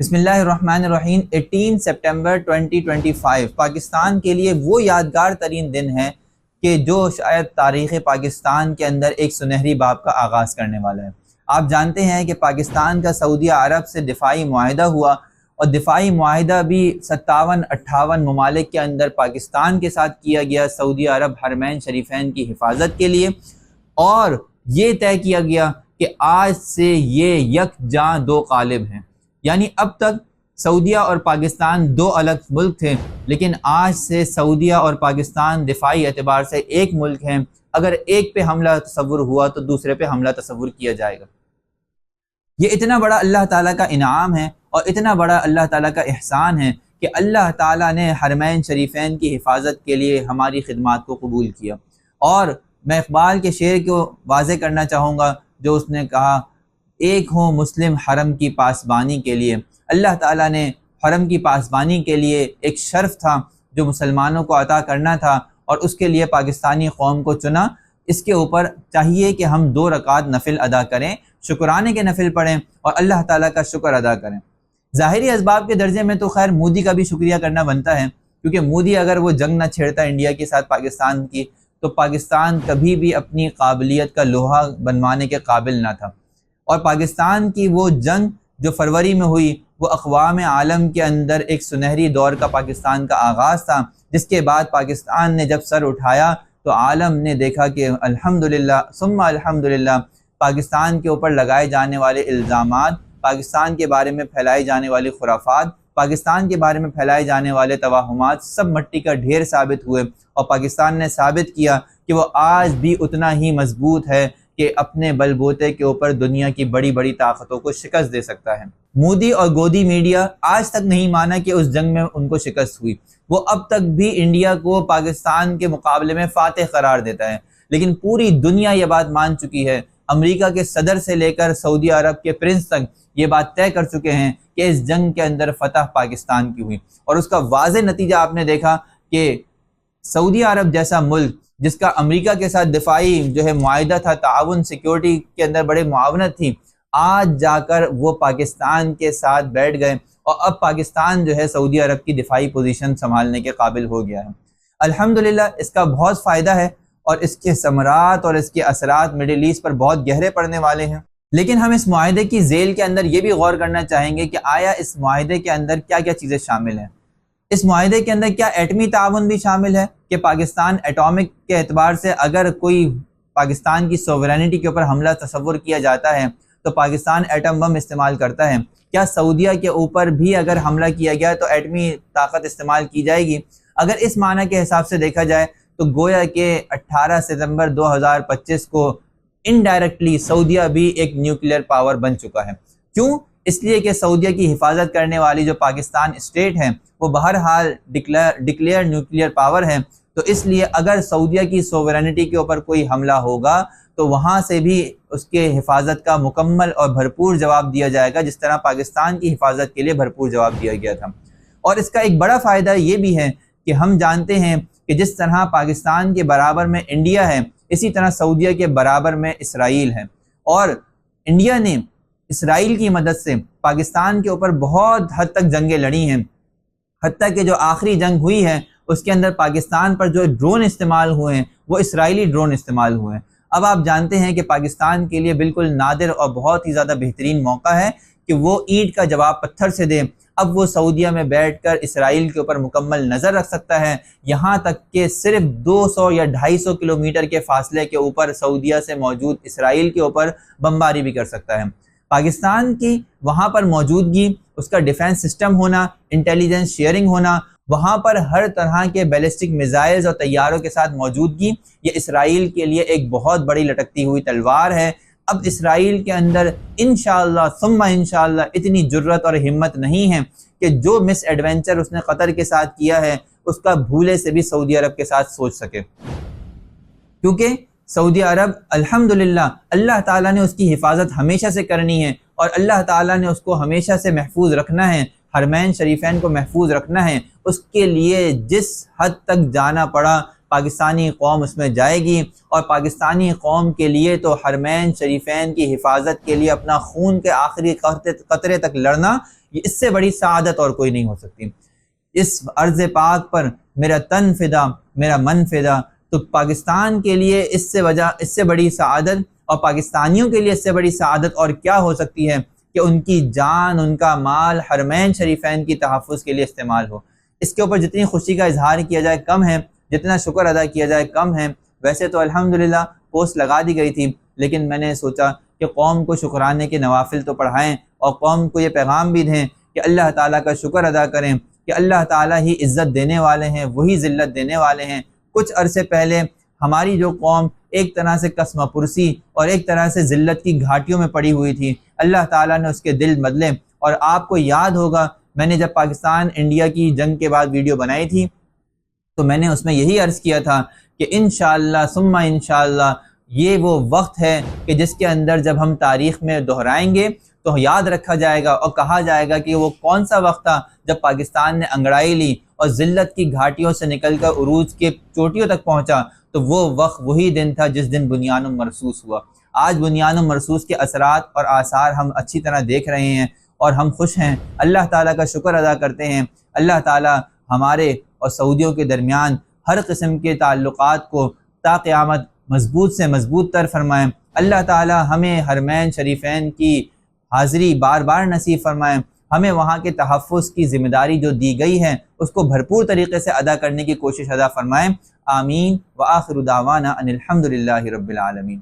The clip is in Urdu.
بسم اللہ الرحمن الرحیم ایٹین سپٹمبر 2025 پاکستان کے لیے وہ یادگار ترین دن ہے کہ جو شاید تاریخ پاکستان کے اندر ایک سنہری باب کا آغاز کرنے والا ہے۔ آپ جانتے ہیں کہ پاکستان کا سعودی عرب سے دفاعی معاہدہ ہوا اور دفاعی معاہدہ بھی ستاون اٹھاون ممالک کے اندر پاکستان کے ساتھ کیا گیا، سعودی عرب حرمین شریفین کی حفاظت کے لیے۔ اور یہ طے کیا گیا کہ آج سے یہ یک جاں دو قالب ہیں۔ یعنی اب تک سعودیہ اور پاکستان دو الگ ملک تھے، لیکن آج سے سعودیہ اور پاکستان دفاعی اعتبار سے ایک ملک ہیں۔ اگر ایک پہ حملہ تصور ہوا تو دوسرے پہ حملہ تصور کیا جائے گا۔ یہ اتنا بڑا اللہ تعالیٰ کا انعام ہے اور اتنا بڑا اللہ تعالیٰ کا احسان ہے کہ اللہ تعالیٰ نے حرمین شریفین کی حفاظت کے لیے ہماری خدمات کو قبول کیا۔ اور میں اقبال کے شعر کو واضح کرنا چاہوں گا جو اس نے کہا ایک ہوں مسلم حرم کی پاسبانی کے لیے۔ اللہ تعالیٰ نے حرم کی پاسبانی کے لیے ایک شرف تھا جو مسلمانوں کو عطا کرنا تھا اور اس کے لیے پاکستانی قوم کو چنا۔ اس کے اوپر چاہیے کہ ہم دو رکعت نفل ادا کریں، شکرانے کے نفل پڑھیں اور اللہ تعالیٰ کا شکر ادا کریں۔ ظاہری اسباب کے درجے میں تو خیر مودی کا بھی شکریہ کرنا بنتا ہے، کیونکہ مودی اگر وہ جنگ نہ چھیڑتا انڈیا کے ساتھ پاکستان کی، تو پاکستان کبھی بھی اپنی قابلیت کا لوہا بنوانے کے قابل نہ تھا۔ اور پاکستان کی وہ جنگ جو فروری میں ہوئی، وہ اقوام عالم کے اندر ایک سنہری دور کا پاکستان کا آغاز تھا، جس کے بعد پاکستان نے جب سر اٹھایا تو عالم نے دیکھا کہ الحمدللہ، ثم الحمدللہ، پاکستان کے اوپر لگائے جانے والے الزامات، پاکستان کے بارے میں پھیلائے جانے والی خرافات، پاکستان کے بارے میں پھیلائے جانے والے توہمات، سب مٹی کا ڈھیر ثابت ہوئے اور پاکستان نے ثابت کیا کہ وہ آج بھی اتنا ہی مضبوط ہے کہ اپنے بل بوتے کے اوپر دنیا کی بڑی بڑی طاقتوں کو شکست دے سکتا ہے۔ مودی اور گودی میڈیا آج تک نہیں مانا کہ اس جنگ میں ان کو شکست ہوئی۔ وہ اب تک بھی انڈیا کو پاکستان کے مقابلے میں فاتح قرار دیتا ہے۔ لیکن پوری دنیا یہ بات مان چکی ہے۔ امریکہ کے صدر سے لے کر سعودی عرب کے پرنس تک یہ بات طے کر چکے ہیں کہ اس جنگ کے اندر فتح پاکستان کی ہوئی۔ اور اس کا واضح نتیجہ آپ نے دیکھا کہ سعودی عرب جیسا ملک جس کا امریکہ کے ساتھ دفاعی جو ہے معاہدہ تھا، تعاون سیکیورٹی کے اندر بڑے معاونت تھی آج جا کر وہ پاکستان کے ساتھ بیٹھ گئے اور اب پاکستان جو ہے سعودی عرب کی دفاعی پوزیشن سنبھالنے کے قابل ہو گیا ہے۔ الحمدللہ، اس کا بہت فائدہ ہے اور اس کے ثمرات اور اس کے اثرات مڈل ایسٹ پر بہت گہرے پڑنے والے ہیں۔ لیکن ہم اس معاہدے کی ذیل کے اندر یہ بھی غور کرنا چاہیں گے کہ آیا اس معاہدے کے اندر کیا کیا چیزیں شامل ہیں۔ اس معاہدے کے اندر کیا ایٹمی تعاون بھی شامل ہے کہ پاکستان ایٹامک کے اعتبار سے اگر کوئی پاکستان کی سوورینٹی کے اوپر حملہ تصور کیا جاتا ہے تو پاکستان ایٹم بم استعمال کرتا ہے۔ کیا سعودیہ کے اوپر بھی اگر حملہ کیا گیا تو ایٹمی طاقت استعمال کی جائے گی؟ اگر اس معنی کے حساب سے دیکھا جائے تو گویا کہ اٹھارہ ستمبر دو ہزار پچیس کو انڈائریکٹلی سعودیہ بھی ایک نیوکلیر پاور بن چکا ہے۔ کیوں؟ اس لیے کہ سعودیہ کی حفاظت کرنے والی جو پاکستان اسٹیٹ ہے وہ بہرحال ڈکلیئر نیوکلیر پاور ہے تو اس لیے اگر سعودیہ کی سوورینٹی کے اوپر کوئی حملہ ہوگا، تو وہاں سے بھی اس کے حفاظت کا مکمل اور بھرپور جواب دیا جائے گا، جس طرح پاکستان کی حفاظت کے لیے بھرپور جواب دیا گیا تھا۔ اور اس کا ایک بڑا فائدہ یہ بھی ہے کہ ہم جانتے ہیں کہ جس طرح پاکستان کے برابر میں انڈیا ہے، اسی طرح سعودیہ کے برابر میں اسرائیل ہے۔ اور انڈیا نے اسرائیل کی مدد سے پاکستان کے اوپر بہت حد تک جنگیں لڑی ہیں۔ حتیٰ کہ جو آخری جنگ ہوئی ہے، اس کے اندر پاکستان پر جو ڈرون استعمال ہوئے ہیں، وہ اسرائیلی ڈرون استعمال ہوئے ہیں۔ اب آپ جانتے ہیں کہ پاکستان کے لیے بالکل نادر اور بہت ہی زیادہ بہترین موقع ہے کہ وہ اینٹ کا جواب پتھر سے دیں اب وہ سعودیہ میں بیٹھ کر اسرائیل کے اوپر مکمل نظر رکھ سکتا ہے۔ یہاں تک کہ صرف دو سو یا ڈھائی سو کلومیٹر کے فاصلے کے اوپر سعودیہ سے موجود اسرائیل کے اوپر بمباری بھی کر سکتا ہے۔ پاکستان کی وہاں پر موجودگی، اس کا ڈیفینس سسٹم ہونا انٹیلیجنس شیئرنگ ہونا، وہاں پر ہر طرح کے بیلسٹک میزائلز اور طیاروں کے ساتھ موجودگی، یہ اسرائیل کے لیے ایک بہت بڑی لٹکتی ہوئی تلوار ہے۔ اب اسرائیل کے اندر انشاءاللہ، ثم انشاءاللہ اتنی جرت اور ہمت نہیں ہے کہ جو مس ایڈونچر اس نے قطر کے ساتھ کیا ہے، اس کا بھولے سے بھی سعودی عرب کے ساتھ سوچ سکے۔ کیونکہ سعودی عرب، الحمدللہ، اللہ تعالیٰ نے اس کی حفاظت ہمیشہ سے کرنی ہے اور اللہ تعالیٰ نے اس کو ہمیشہ سے محفوظ رکھنا ہے، حرمین شریفین کو محفوظ رکھنا ہے۔ اس کے لیے جس حد تک جانا پڑا، پاکستانی قوم اس میں جائے گی اور پاکستانی قوم کے لیے تو حرمین شریفین کی حفاظت کے لیے اپنا خون کے آخری قطرے تک لڑنا یہ اس سے بڑی سعادت اور کوئی نہیں ہو سکتی۔ اس عرض پاک پر میرا تن فدا میرا من فدا تو پاکستان کے لیے اس سے وجہ اس سے بڑی سعادت اور پاکستانیوں کے لیے اس سے بڑی سعادت اور کیا ہو سکتی ہے کہ ان کی جان، ان کا مال حرمین شریفین کی تحفظ کے لیے استعمال ہو۔ اس کے اوپر جتنی خوشی کا اظہار کیا جائے کم ہے، جتنا شکر ادا کیا جائے کم ہے۔ ویسے تو الحمدللہ پوسٹ لگا دی گئی تھی، لیکن میں نے سوچا کہ قوم کو شکرانے کے نوافل تو پڑھائیں اور قوم کو یہ پیغام بھی دیں کہ اللہ تعالیٰ کا شکر ادا کریں، کہ اللہ تعالیٰ ہی عزت دینے والے ہیں، وہی ذلت دینے والے ہیں۔ کچھ عرصے پہلے ہماری جو قوم ایک طرح سے قسم پرسی اور ایک طرح سے ذلت کی گھاٹیوں میں پڑی ہوئی تھی۔ اللہ تعالیٰ نے اس کے دل بدلے اور آپ کو یاد ہوگا، میں نے جب پاکستان انڈیا کی جنگ کے بعد ویڈیو بنائی تھی، تو میں نے اس میں یہی عرض کیا تھا کہ انشاءاللہ، ثم انشاءاللہ، یہ وہ وقت ہے کہ جس کے اندر جب ہم تاریخ میں دہرائیں گے تو یاد رکھا جائے گا اور کہا جائے گا کہ وہ کون سا وقت تھا جب پاکستان نے انگڑائی لی اور ذلت کی گھاٹیوں سے نکل کر عروج کے چوٹیوں تک پہنچا، تو وہ وقت وہی دن تھا جس دن بنیان و مرسوس ہوا۔ آج بنیان و مرسوس کے اثرات اور آثار ہم اچھی طرح دیکھ رہے ہیں اور ہم خوش ہیں۔ اللہ تعالیٰ کا شکر ادا کرتے ہیں۔ اللہ تعالیٰ ہمارے اور سعودیوں کے درمیان ہر قسم کے تعلقات کو تا قیامت مضبوط سے مضبوط تر فرمائیں اللہ تعالیٰ ہمیں حرمین شریفین کی حاضری بار بار نصیب فرمائیں۔ ہمیں وہاں کے تحفظ کی ذمہ داری جو دی گئی ہے، اس کو بھرپور طریقے سے ادا کرنے کی کوشش ادا فرمائیں۔ آمین۔ و آخر دعوانا ان الحمد رب العالمین۔